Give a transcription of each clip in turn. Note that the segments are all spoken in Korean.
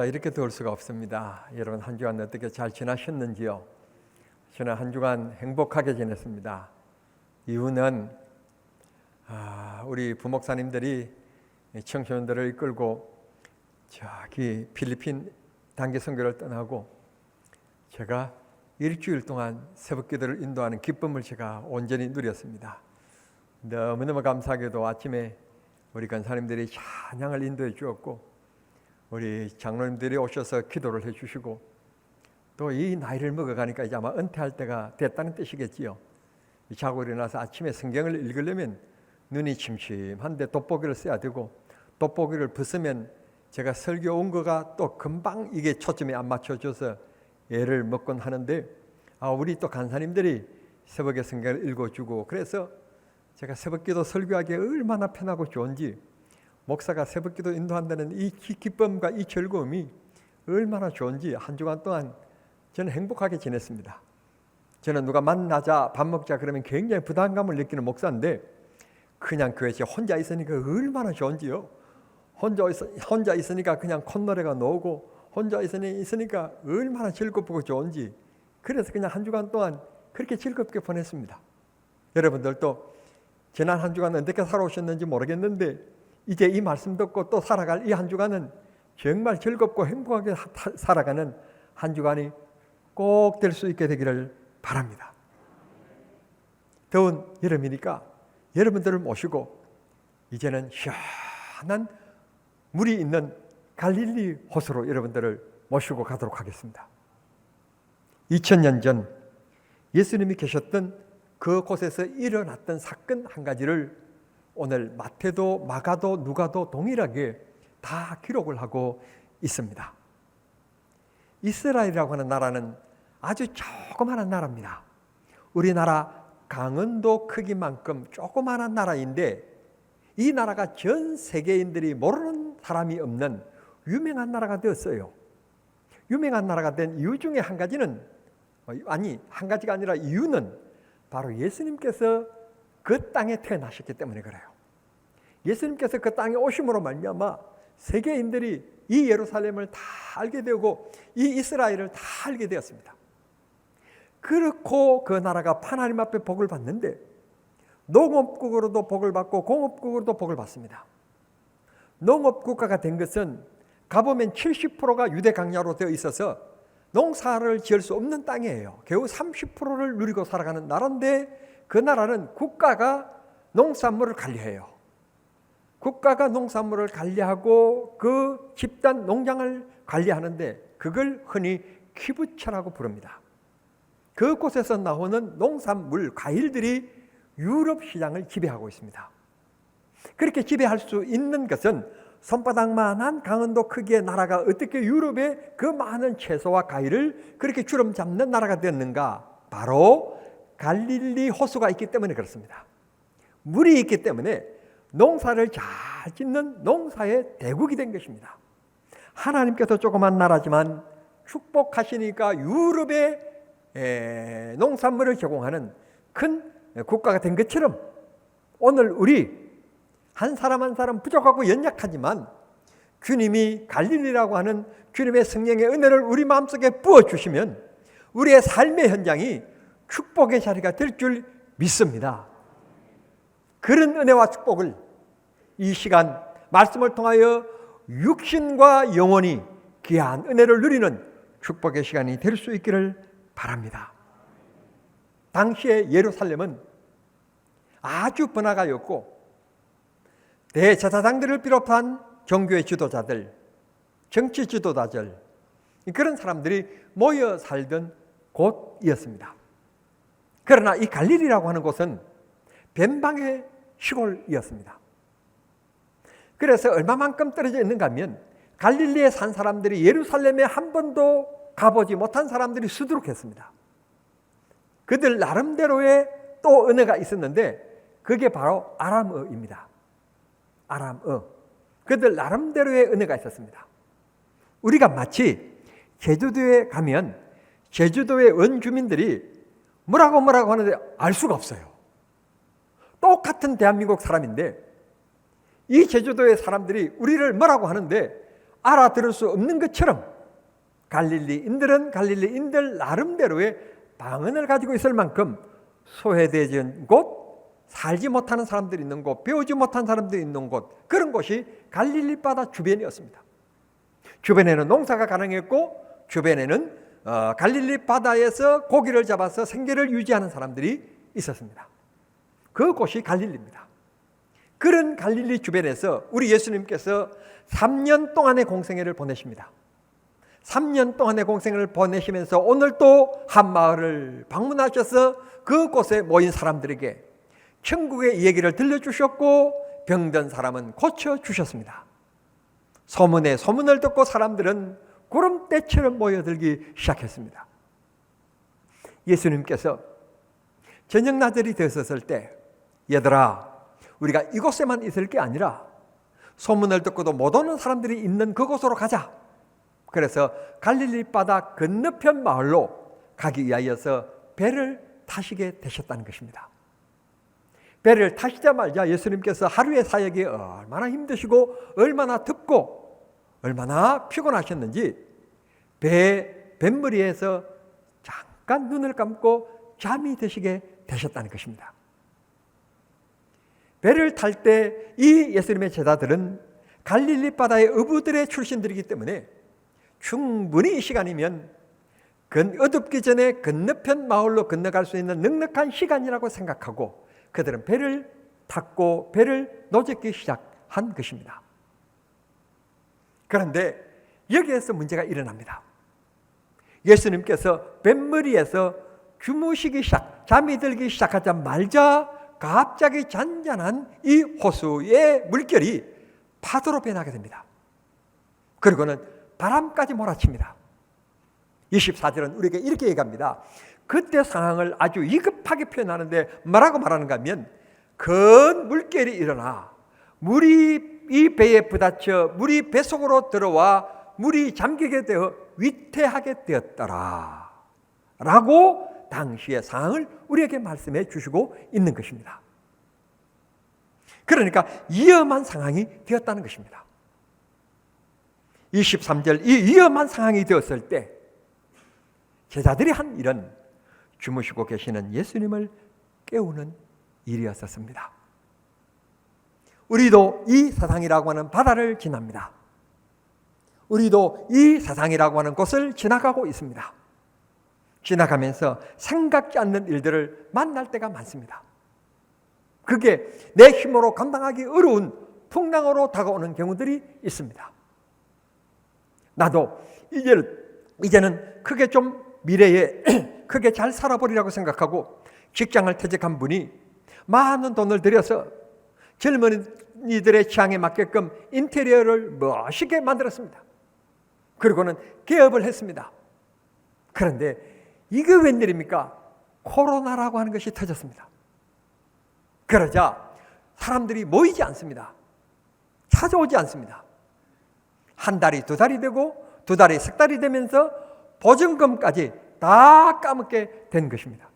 다 이렇게 더울 수가 없습니다. 여러분 한 주간 어떻게 잘 지나셨는지요? 저는 한 주간 행복하게 지냈습니다. 이유는 아, 우리 부목사님들이 청소년들을 이끌고 저기 필리핀 단기 선교를 떠나고 제가 일주일 동안 새벽 기도를 인도하는 기쁨을 제가 온전히 누렸습니다. 너무너무 감사하게도 아침에 우리 간사님들이 찬양을 인도해 주었고 우리 장로님들이 오셔서 기도를 해 주시고 또 이 나이를 먹어가니까 이제 아마 은퇴할 때가 됐다는 뜻이겠지요. 자고 일어나서 아침에 성경을 읽으려면 눈이 침침한데 돋보기를 써야 되고 돋보기를 벗으면 제가 설교 온 거가 또 금방 이게 초점이 안 맞춰져서 애를 먹곤 하는데 아 우리 또 간사님들이 새벽에 성경을 읽어주고 그래서 제가 새벽기도 설교하기 얼마나 편하고 좋은지 목사가 새벽기도 인도한다는 이 기쁨과 이 즐거움이 얼마나 좋은지 한 주간 동안 저는 행복하게 지냈습니다. 저는 누가 만나자 밥 먹자 그러면 굉장히 부담감을 느끼는 목사인데 그냥 교회에 혼자 있으니까 얼마나 좋은지요. 혼자 있, 혼자 있으니까 그냥 콧노래가 나오고 혼자 있으니 있으니까 얼마나 즐겁고 좋은지 그래서 그냥 한 주간 동안 그렇게 즐겁게 보냈습니다. 여러분들도 지난 한 주간 어떻게 살아오셨는지 모르겠는데 이제 이 말씀 듣고 또 살아갈 이 한 주간은 정말 즐겁고 행복하게 살아가는 한 주간이 꼭 될 수 있게 되기를 바랍니다. 더운 여름이니까 여러분들을 모시고 이제는 시원한 물이 있는 갈릴리 호수로 여러분들을 모시고 가도록 하겠습니다. 2000년 전 예수님이 계셨던 그곳에서 일어났던 사건 한 가지를 오늘 마태도 마가도 누가도 동일하게 다 기록을 하고 있습니다. 이스라엘이라고 하는 나라는 아주 조그마한 나라입니다. 우리나라 강원도 크기만큼 조그마한 나라인데 이 나라가 전 세계인들이 모르는 사람이 없는 유명한 나라가 되었어요. 유명한 나라가 된 이유 중에 한 가지는 아니 한 가지가 아니라 이유는 바로 예수님께서 그 땅에 태어나셨기 때문에 그래요. 예수님께서 그 땅에 오심으로 말미암아 세계인들이 이 예루살렘을 다 알게 되고 이 이스라엘을 다 알게 되었습니다. 그렇고 그 나라가 하나님 앞에 복을 받는데 농업국으로도 복을 받고 공업국으로도 복을 받습니다. 농업국가가 된 것은 가보면 70%가 유대 강야로 되어 있어서 농사를 지을 수 없는 땅이에요. 겨우 30%를 누리고 살아가는 나라인데 그 나라는 국가가 농산물을 관리해요. 국가가 농산물을 관리하고 그 집단 농장을 관리하는데 그걸 흔히 키부처라고 부릅니다. 그곳에서 나오는 농산물, 과일들이 유럽 시장을 지배하고 있습니다. 그렇게 지배할 수 있는 것은 손바닥만한 강원도 크기의 나라가 어떻게 유럽의 그 많은 채소와 과일을 그렇게 주름 잡는 나라가 되었는가? 바로 갈릴리 호수가 있기 때문에 그렇습니다. 물이 있기 때문에 농사를 잘 짓는 농사의 대국이 된 것입니다. 하나님께서 조그만 나라지만 축복하시니까 유럽의 농산물을 제공하는 큰 국가가 된 것처럼 오늘 우리 한 사람 한 사람 부족하고 연약하지만 주님이 갈릴리라고 하는 주님의 성령의 은혜를 우리 마음속에 부어 주시면 우리의 삶의 현장이 축복의 자리가 될 줄 믿습니다. 그런 은혜와 축복을 이 시간 말씀을 통하여 육신과 영혼이 귀한 은혜를 누리는 축복의 시간이 될 수 있기를 바랍니다. 당시의 예루살렘은 아주 번화가였고 대제사장들을 비롯한 종교의 지도자들, 정치 지도자들 그런 사람들이 모여 살던 곳이었습니다. 그러나 이 갈릴리라고 하는 곳은 변방의 시골이었습니다. 그래서 얼마만큼 떨어져 있는가 하면 갈릴리에 산 사람들이 예루살렘에 한 번도 가보지 못한 사람들이 수두룩했습니다. 그들 나름대로의 또 은혜가 있었는데 그게 바로 아람어입니다. 아람어. 그들 나름대로의 은혜가 있었습니다. 우리가 마치 제주도에 가면 제주도의 원주민들이 뭐라고 뭐라고 하는데 알 수가 없어요. 똑같은 대한민국 사람인데 이 제주도의 사람들이 우리를 뭐라고 하는데 알아들을 수 없는 것처럼 갈릴리인들은 갈릴리인들 나름대로의 방언을 가지고 있을 만큼 소외되진 곳, 살지 못하는 사람들이 있는 곳, 배우지 못한 사람들이 있는 곳 그런 곳이 갈릴리 바다 주변이었습니다. 주변에는 농사가 가능했고 주변에는 어, 갈릴리 바다에서 고기를 잡아서 생계를 유지하는 사람들이 있었습니다. 그곳이 갈릴리입니다. 그런 갈릴리 주변에서 우리 예수님께서 3년 동안의 공생애를 보내십니다. 3년 동안의 공생을 보내시면서 오늘 또 한 마을을 방문하셔서 그곳에 모인 사람들에게 천국의 얘기를 들려주셨고 병든 사람은 고쳐주셨습니다. 소문에 소문을 듣고 사람들은 구름대처럼 모여들기 시작했습니다. 예수님께서 저녁 나들이 되었을 때 얘들아 우리가 이곳에만 있을 게 아니라 소문을 듣고도 못 오는 사람들이 있는 그곳으로 가자. 그래서 갈릴리 바다 건너편 마을로 가기 위하여서 배를 타시게 되셨다는 것입니다. 배를 타시자마자 예수님께서 하루의 사역이 얼마나 힘드시고 얼마나 덥고 얼마나 피곤하셨는지 배 뱃머리에서 잠깐 눈을 감고 잠이 드시게 되셨다는 것입니다. 배를 탈 때 이 예수님의 제자들은 갈릴리 바다의 어부들의 출신들이기 때문에 충분히 이 시간이면 어둡기 전에 건너편 마을로 건너갈 수 있는 넉넉한 시간이라고 생각하고 그들은 배를 탔고 배를 노젓기 시작한 것입니다. 그런데 여기에서 문제가 일어납니다. 예수님께서 뱃머리에서 주무시기 시작, 잠이 들기 시작하자마자 갑자기 잔잔한 이 호수의 물결이 파도로 변하게 됩니다. 그리고는 바람까지 몰아칩니다. 24절은 우리에게 이렇게 얘기합니다. 그때 상황을 아주 위급하게 표현하는데 뭐라고 말하는가 하면 큰 물결이 일어나 물이 이 배에 부딪혀 물이 배 속으로 들어와 물이 잠기게 되어 위태하게 되었더라. 라고 당시의 상황을 우리에게 말씀해 주시고 있는 것입니다. 그러니까 위험한 상황이 되었다는 것입니다. 23절 이 위험한 상황이 되었을 때 제자들이 한 일은 주무시고 계시는 예수님을 깨우는 일이었었습니다. 우리도 이 사상이라고 하는 바다를 지납니다. 우리도 이 사상이라고 하는 곳을 지나가고 있습니다. 지나가면서 생각지 않는 일들을 만날 때가 많습니다. 그게 내 힘으로 감당하기 어려운 풍랑으로 다가오는 경우들이 있습니다. 나도 이제는, 이제는 크게 좀 미래에 크게 잘 살아보리라고 생각하고 직장을 퇴직한 분이 많은 돈을 들여서 젊은이들의 취향에 맞게끔 인테리어를 멋있게 만들었습니다. 그리고는 개업을 했습니다. 그런데 이게 웬일입니까? 코로나라고 하는 것이 터졌습니다. 그러자 사람들이 모이지 않습니다. 찾아오지 않습니다. 한 달이 두 달이 되고 두 달이 석 달이 되면서 보증금까지 다 까먹게 된 것입니다.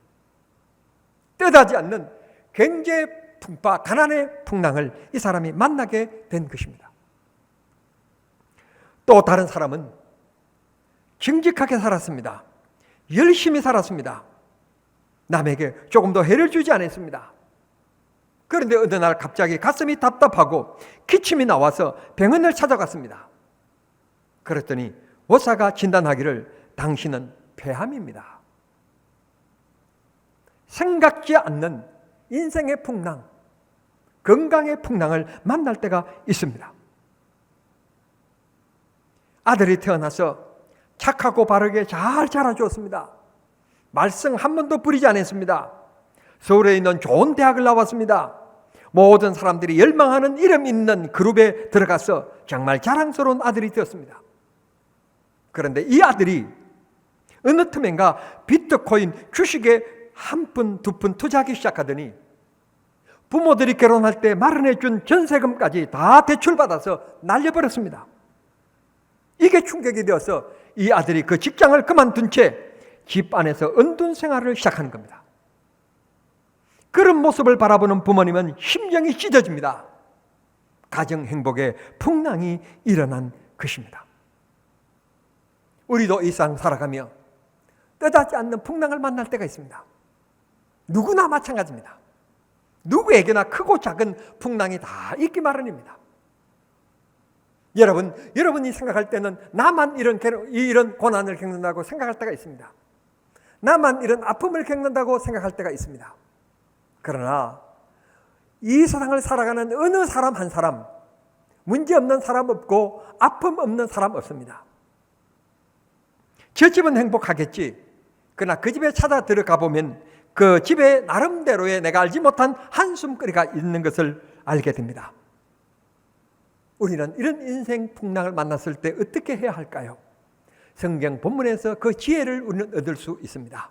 뜻하지 않는 경제 풍파, 가난의 풍랑을 이 사람이 만나게 된 것입니다. 또 다른 사람은 정직하게 살았습니다. 열심히 살았습니다. 남에게 조금 더 해를 주지 않았습니다. 그런데 어느 날 갑자기 가슴이 답답하고 기침이 나와서 병원을 찾아갔습니다. 그랬더니 의사가 진단하기를 당신은 폐암입니다. 생각지 않는 인생의 풍랑, 건강의 풍랑을 만날 때가 있습니다. 아들이 태어나서 착하고 바르게 잘 자라주었습니다. 말썽 한 번도 부리지 않았습니다. 서울에 있는 좋은 대학을 나왔습니다. 모든 사람들이 열망하는 이름 있는 그룹에 들어가서 정말 자랑스러운 아들이 되었습니다. 그런데 이 아들이 어느 틈엔가 비트코인 주식에 한 푼, 두 푼 투자하기 시작하더니 부모들이 결혼할 때 마련해 준 전세금까지 다 대출받아서 날려버렸습니다. 이게 충격이 되어서 이 아들이 그 직장을 그만둔 채 집 안에서 은둔 생활을 시작하는 겁니다. 그런 모습을 바라보는 부모님은 심정이 찢어집니다. 가정 행복에 풍랑이 일어난 것입니다. 우리도 이 세상 살아가며 뜻하지 않는 풍랑을 만날 때가 있습니다. 누구나 마찬가지입니다. 누구에게나 크고 작은 풍랑이 다 있기 마련입니다. 여러분, 여러분이 생각할 때는 나만 이런 이런 고난을 겪는다고 생각할 때가 있습니다. 나만 이런 아픔을 겪는다고 생각할 때가 있습니다. 그러나 이 세상을 살아가는 어느 사람 한 사람, 문제 없는 사람 없고 아픔 없는 사람 없습니다. 저 집은 행복하겠지. 그러나 그 집에 찾아 들어가 보면 그 집에 나름대로의 내가 알지 못한 한숨거리가 있는 것을 알게 됩니다. 우리는 이런 인생 풍랑을 만났을 때 어떻게 해야 할까요? 성경 본문에서 그 지혜를 우리는 얻을 수 있습니다.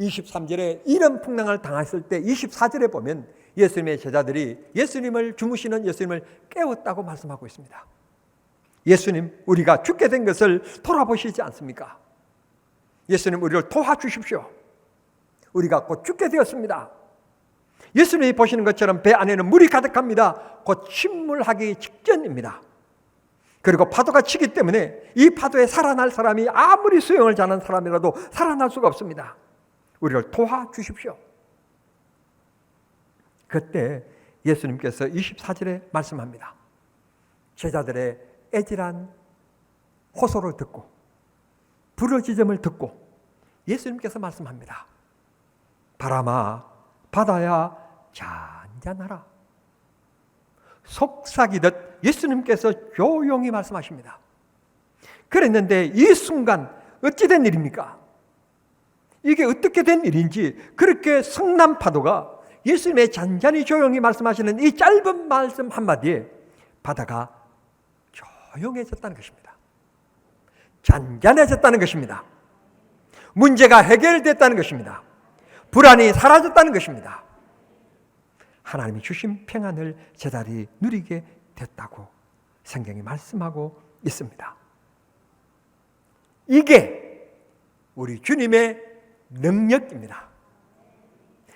23절에 이런 풍랑을 당했을 때 24절에 보면 예수님의 제자들이 예수님을 주무시는 예수님을 깨웠다고 말씀하고 있습니다. 예수님, 우리가 죽게 된 것을 돌아보시지 않습니까? 예수님, 우리를 도와주십시오. 우리가 곧 죽게 되었습니다. 예수님이 보시는 것처럼 배 안에는 물이 가득합니다. 곧 침몰하기 직전입니다. 그리고 파도가 치기 때문에 이 파도에 살아날 사람이 아무리 수영을 잘하는 사람이라도 살아날 수가 없습니다. 우리를 도와주십시오. 그때 예수님께서 24절에 말씀합니다. 제자들의 애질한 호소를 듣고 부르짖음을 듣고 예수님께서 말씀합니다. 바람아 바다야 잔잔하라. 속삭이듯 예수님께서 조용히 말씀하십니다. 그랬는데 이 순간 어찌 된 일입니까? 이게 어떻게 된 일인지 그렇게 성남 파도가 예수님의 잔잔히 조용히 말씀하시는 이 짧은 말씀 한마디에 바다가 조용해졌다는 것입니다. 잔잔해졌다는 것입니다. 문제가 해결됐다는 것입니다. 불안이 사라졌다는 것입니다. 하나님이 주신 평안을 제자리 누리게 됐다고 성경이 말씀하고 있습니다. 이게 우리 주님의 능력입니다.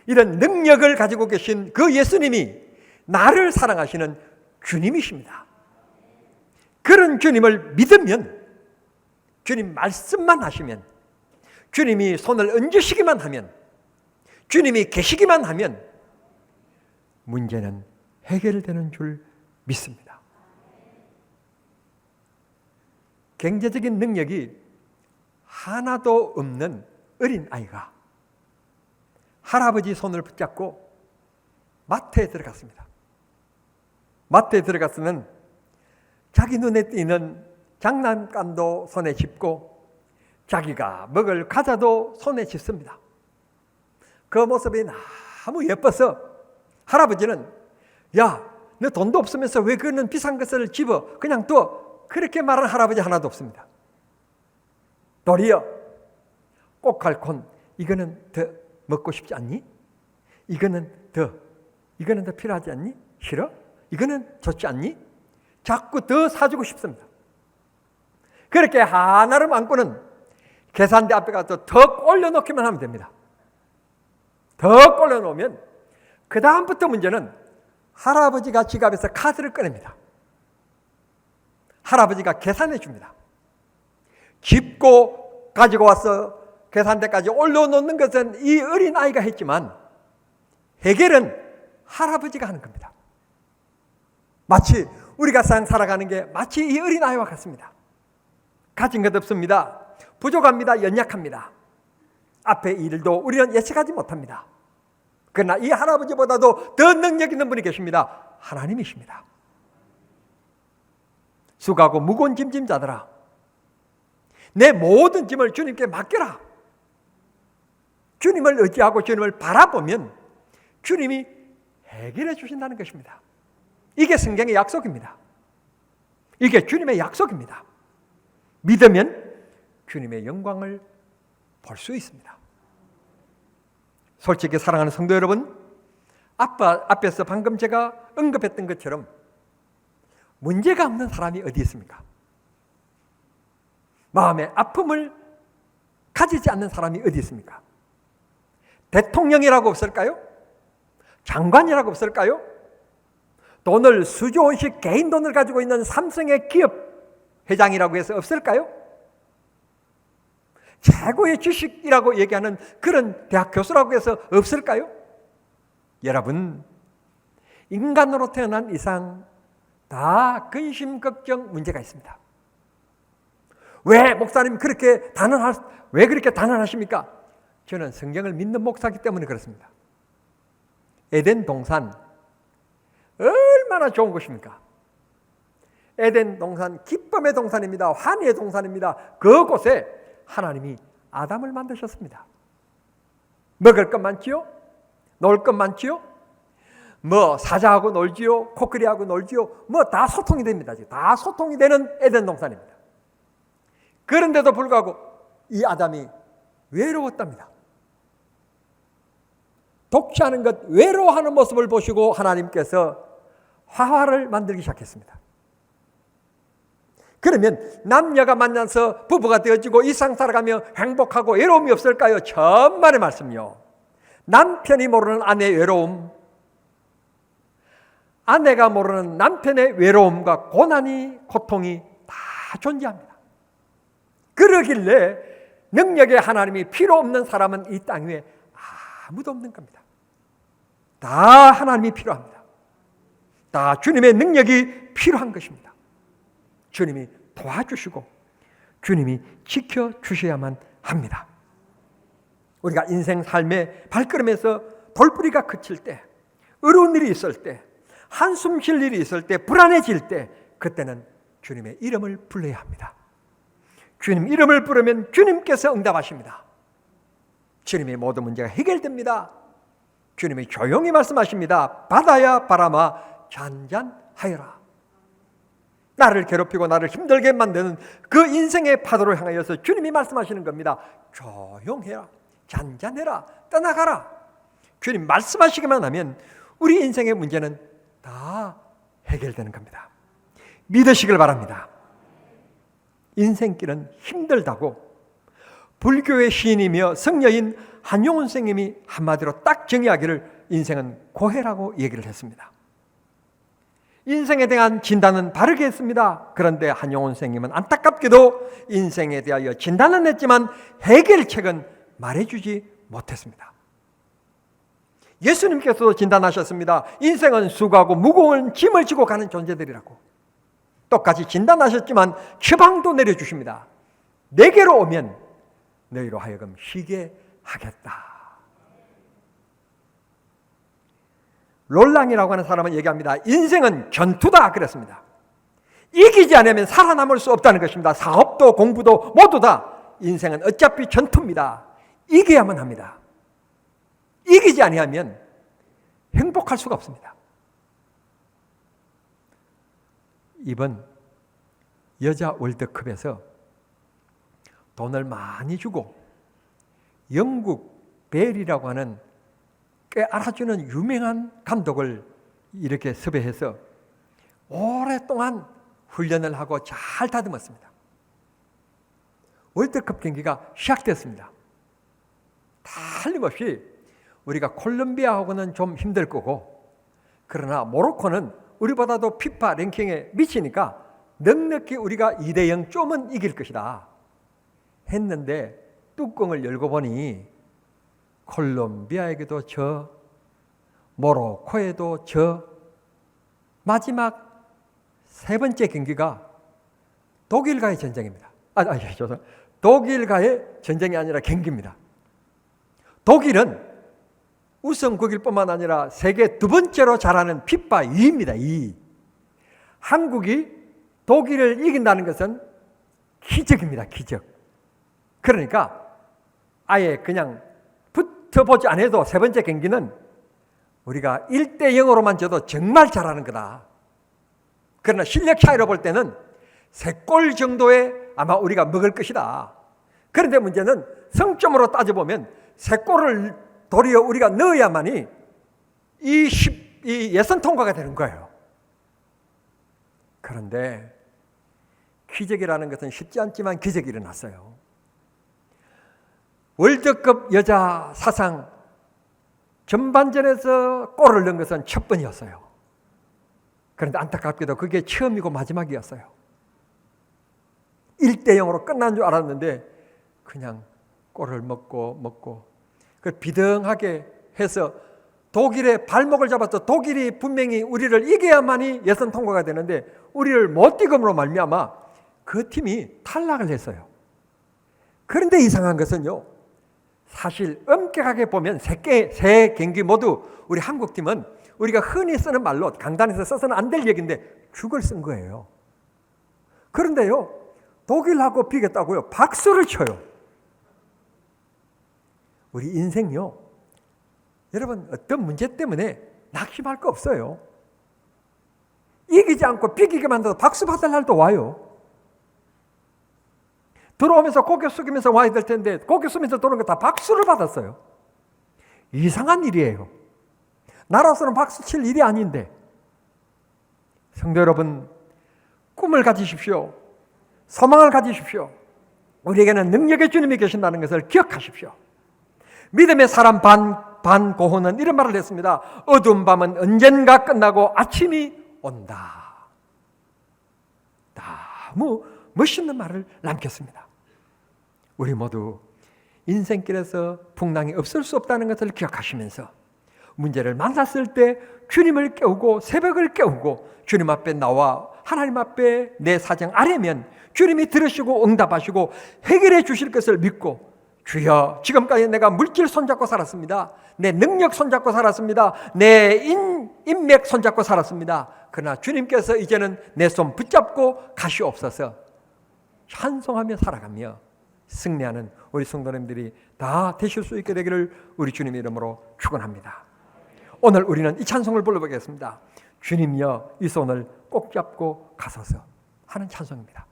이런 능력을 가지고 계신 그 예수님이 나를 사랑하시는 주님이십니다. 그런 주님을 믿으면 주님 말씀만 하시면 주님이 손을 얹으시기만 하면 주님이 계시기만 하면 문제는 해결되는 줄 믿습니다. 경제적인 능력이 하나도 없는 어린 아이가 할아버지 손을 붙잡고 마트에 들어갔습니다. 마트에 들어갔으면 자기 눈에 띄는 장난감도 손에 짚고 자기가 먹을 과자도 손에 짚습니다. 그 모습이 너무 예뻐서 할아버지는 야, 너 돈도 없으면서 왜 그는 비싼 것을 집어 그냥 또 그렇게 말하는 할아버지 하나도 없습니다. 도리어 꼭갈콘 이거는 더 먹고 싶지 않니? 이거는 더 이거는 더 필요하지 않니? 싫어? 이거는 좋지 않니? 자꾸 더 사주고 싶습니다. 그렇게 하나를 안고는 계산대 앞에 가서 더 올려놓기만 하면 됩니다. 더 올려놓으면 그 다음부터 문제는 할아버지가 지갑에서 카드를 꺼냅니다. 할아버지가 계산해 줍니다. 짚고 가지고 와서 계산대까지 올려놓는 것은 이 어린 아이가 했지만 해결은 할아버지가 하는 겁니다. 마치 우리가 상 살아가는 게 마치 이 어린 아이와 같습니다. 가진 것 없습니다. 부족합니다. 연약합니다. 앞의 일도 우리는 예측하지 못합니다. 그러나 이 할아버지보다도 더 능력 있는 분이 계십니다. 하나님이십니다. 수고하고 무거운 짐짐 자들아. 내 모든 짐을 주님께 맡겨라. 주님을 의지하고 주님을 바라보면 주님이 해결해 주신다는 것입니다. 이게 성경의 약속입니다. 이게 주님의 약속입니다. 믿으면 주님의 영광을 볼 수 있습니다. 솔직히 사랑하는 성도 여러분, 아빠 앞에서 방금 제가 언급했던 것처럼 문제가 없는 사람이 어디 있습니까? 마음의 아픔을 가지지 않는 사람이 어디 있습니까? 대통령이라고 없을까요? 장관이라고 없을까요? 돈을 수조 원씩 개인 돈을 가지고 있는 삼성의 기업 회장이라고 해서 없을까요? 최고의 지식이라고 얘기하는 그런 대학 교수라고 해서 없을까요? 여러분, 인간으로 태어난 이상 다 근심, 걱정, 문제가 있습니다. 왜 목사님 그렇게 단언하, 왜 그렇게 단언하십니까? 저는 성경을 믿는 목사기 때문에 그렇습니다. 에덴 동산, 얼마나 좋은 곳입니까? 에덴 동산, 기쁨의 동산입니다. 환희의 동산입니다. 그곳에 하나님이 아담을 만드셨습니다. 먹을 것 많지요? 놀 것 많지요? 뭐 사자하고 놀지요? 코끼리하고 놀지요? 뭐 다 소통이 됩니다. 다 소통이 되는 에덴 동산입니다. 그런데도 불구하고 이 아담이 외로웠답니다. 독취하는 것, 외로워하는 모습을 보시고 하나님께서 화화를 만들기 시작했습니다. 그러면 남녀가 만나서 부부가 되어지고 이상 살아가며 행복하고 외로움이 없을까요? 천만의 말씀요. 남편이 모르는 아내의 외로움, 아내가 모르는 남편의 외로움과 고난이, 고통이 다 존재합니다. 그러길래 능력의 하나님이 필요 없는 사람은 이 땅 위에 아무도 없는 겁니다. 다 하나님이 필요합니다. 다 주님의 능력이 필요한 것입니다. 주님이 도와주시고 주님이 지켜주셔야만 합니다. 우리가 인생 삶의 발걸음에서 돌부리가 그칠 때, 어려운 일이 있을 때, 한숨 쉴 일이 있을 때, 불안해질 때, 그때는 주님의 이름을 불러야 합니다. 주님 이름을 부르면 주님께서 응답하십니다. 주님의 모든 문제가 해결됩니다. 주님이 조용히 말씀하십니다. 바다야 바람아 잔잔하여라. 나를 괴롭히고 나를 힘들게 만드는 그 인생의 파도를 향하여서 주님이 말씀하시는 겁니다. 조용해라. 잔잔해라. 떠나가라. 주님 말씀하시기만 하면 우리 인생의 문제는 다 해결되는 겁니다. 믿으시길 바랍니다. 인생길은 힘들다고 불교의 시인이며 성녀인 한용운 선생님이 한마디로 딱 정의하기를 인생은 고해라고 얘기를 했습니다. 인생에 대한 진단은 바르게 했습니다. 그런데 한용운 선생님은 안타깝게도 인생에 대하여 진단은 했지만 해결책은 말해주지 못했습니다. 예수님께서도 진단하셨습니다. 인생은 수고하고 무거운 짐을 지고 가는 존재들이라고. 똑같이 진단하셨지만 처방도 내려주십니다. 내게로 오면 너희로 하여금 쉬게 하겠다. 롤랑이라고 하는 사람은 얘기합니다. 인생은 전투다 그랬습니다. 이기지 않으면 살아남을 수 없다는 것입니다. 사업도 공부도 모두 다 인생은 어차피 전투입니다. 이겨야만 합니다. 이기지 아니하면 행복할 수가 없습니다. 이번 여자 월드컵에서 돈을 많이 주고 영국 벨이라고 하는 꽤 알아주는 유명한 감독을 이렇게 섭외해서 오랫동안 훈련을 하고 잘 다듬었습니다. 월드컵 경기가 시작됐습니다. 틀림없이 우리가 콜롬비아하고는 좀 힘들 거고 그러나 모로코는 우리보다도 피파 랭킹에 미치니까 넉넉히 우리가 2대 0 좀은 이길 것이다. 했는데 뚜껑을 열고 보니 콜롬비아에게도 저, 모로코에도 저, 마지막 세 번째 경기가 독일과의 전쟁입니다. 아, 아, 죄송. 독일과의 전쟁이 아니라 경기입니다. 독일은 우선 국일 뿐만 아니라 세계 두 번째로 잘하는 피파 2입니다. 2. 한국이 독일을 이긴다는 것은 기적입니다. 기적. 그러니까 아예 그냥 붙어보지 않아도 세 번째 경기는 우리가 1대 0으로만 져도 정말 잘하는 거다. 그러나 실력 차이로 볼 때는 세 골 정도의 아마 우리가 먹을 것이다. 그런데 문제는 성점으로 따져보면 세 골을 도리어 우리가 넣어야만이 이, 이 예선 통과가 되는 거예요. 그런데 기적이라는 것은 쉽지 않지만 기적이 일어났어요. 월드컵 여자 사상 전반전에서 골을 넣은 것은 첫 번이었어요. 그런데 안타깝게도 그게 처음이고 마지막이었어요. 1대 0으로 끝난 줄 알았는데 그냥 골을 먹고 먹고 그 비등하게 해서 독일의 발목을 잡아서 독일이 분명히 우리를 이겨야만이 예선 통과가 되는데 우리를 못 이금으로 말미암아 그 팀이 탈락을 했어요. 그런데 이상한 것은요. 사실 엄격하게 보면 세, 개, 세 경기 모두 우리 한국 팀은 우리가 흔히 쓰는 말로 강단에서 써서는 안 될 얘기인데 죽을 쓴 거예요. 그런데요. 독일하고 비겼다고요. 박수를 쳐요. 우리 인생요. 여러분 어떤 문제 때문에 낙심할 거 없어요. 이기지 않고 비기게 만들어도 박수 받을 날도 와요. 들어오면서 고개 숙이면서 와야 될 텐데 고개 숙이면서 들어오는 거 다 박수를 받았어요. 이상한 일이에요. 나라서는 박수 칠 일이 아닌데 성도 여러분 꿈을 가지십시오. 소망을 가지십시오. 우리에게는 능력의 주님이 계신다는 것을 기억하십시오. 믿음의 사람 반, 반 고호는 이런 말을 했습니다. 어두운 밤은 언젠가 끝나고 아침이 온다. 너무 멋있는 말을 남겼습니다. 우리 모두 인생길에서 풍랑이 없을 수 없다는 것을 기억하시면서 문제를 만났을 때 주님을 깨우고 새벽을 깨우고 주님 앞에 나와 하나님 앞에 내 사정 아뢰면 주님이 들으시고 응답하시고 해결해 주실 것을 믿고 주여 지금까지 내가 물질 손잡고 살았습니다. 내 능력 손잡고 살았습니다. 내 인, 인맥 손잡고 살았습니다. 그러나 주님께서 이제는 내 손 붙잡고 가시옵소서 찬송하며 살아가며 승리하는 우리 성도님들이 다 되실 수 있게 되기를 우리 주님 이름으로 축원합니다. 오늘 우리는 이 찬송을 불러보겠습니다. 주님여 이 손을 꼭 잡고 가소서 하는 찬송입니다.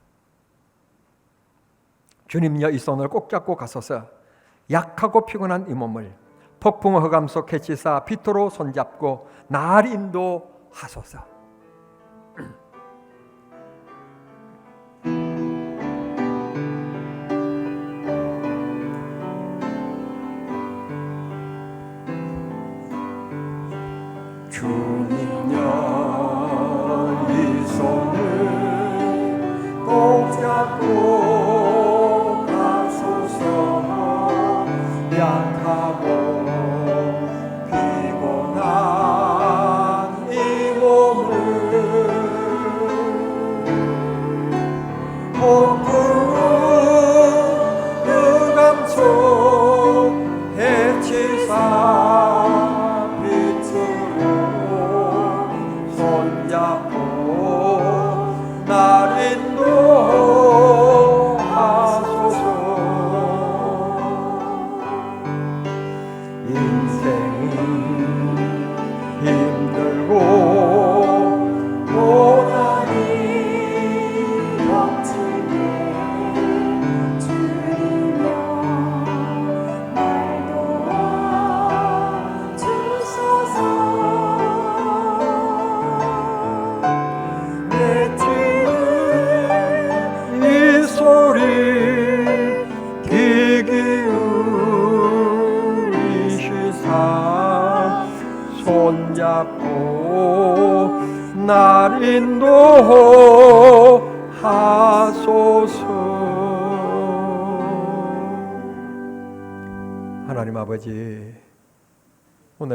주님여 이 손을 꼭 잡고 가소서 약하고 피곤한 이 몸을 폭풍 허감 속 해치사 비토로 손잡고 날 인도하소서.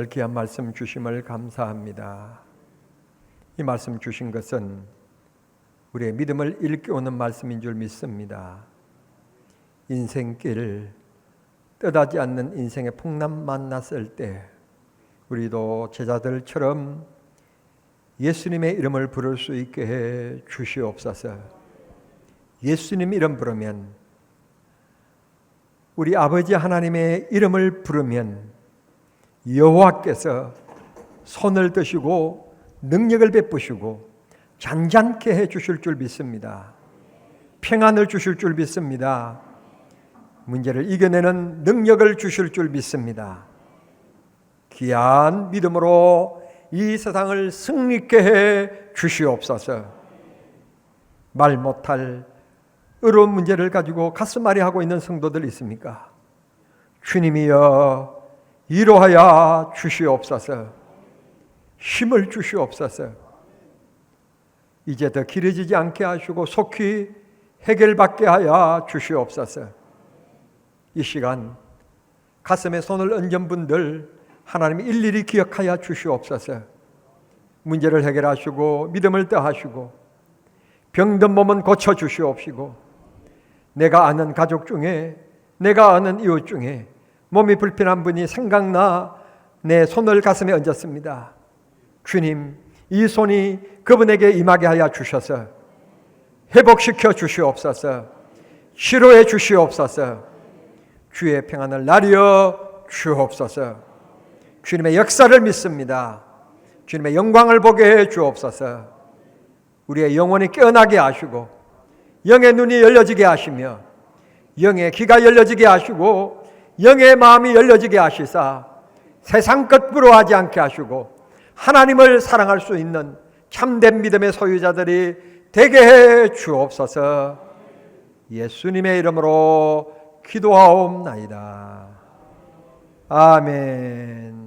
오늘 귀한 말씀 주심을 감사합니다. 이 말씀 주신 것은 우리의 믿음을 일깨우는 말씀인 줄 믿습니다. 인생길 뜻하지 않는 인생의 풍람 만났을 때 우리도 제자들처럼 예수님의 이름을 부를 수 있게 해 주시옵소서. 예수님 이름 부르면 우리 아버지 하나님의 이름을 부르면 여호와께서 손을 드시고 능력을 베푸시고 잔잔케 해 주실 줄 믿습니다. 평안을 주실 줄 믿습니다. 문제를 이겨내는 능력을 주실 줄 믿습니다. 귀한 믿음으로 이 세상을 승리케 해 주시옵소서. 말 못할 어려운 문제를 가지고 가슴앓이 하고 있는 성도들 있습니까? 주님이여 이로하여 주시옵소서. 힘을 주시옵소서. 이제 더 길어지지 않게 하시고 속히 해결받게 하여 주시옵소서. 이 시간 가슴에 손을 얹은 분들 하나님 일일이 기억하여 주시옵소서. 문제를 해결하시고 믿음을 더하시고 병든 몸은 고쳐 주시옵시고 내가 아는 가족 중에 내가 아는 이웃 중에 몸이 불편한 분이 생각나 내 손을 가슴에 얹었습니다. 주님, 이 손이 그분에게 임하게 하여 주셔서 회복시켜 주시옵소서. 치료해 주시옵소서. 주의 평안을 나리어 주옵소서. 주님의 역사를 믿습니다. 주님의 영광을 보게 해 주옵소서. 우리의 영혼이 깨어나게 하시고 영의 눈이 열려지게 하시며 영의 귀가 열려지게 하시고 영의 마음이 열려지게 하시사 세상 것 부러워하지 않게 하시고 하나님을 사랑할 수 있는 참된 믿음의 소유자들이 되게 해 주옵소서. 예수님의 이름으로 기도하옵나이다. 아멘.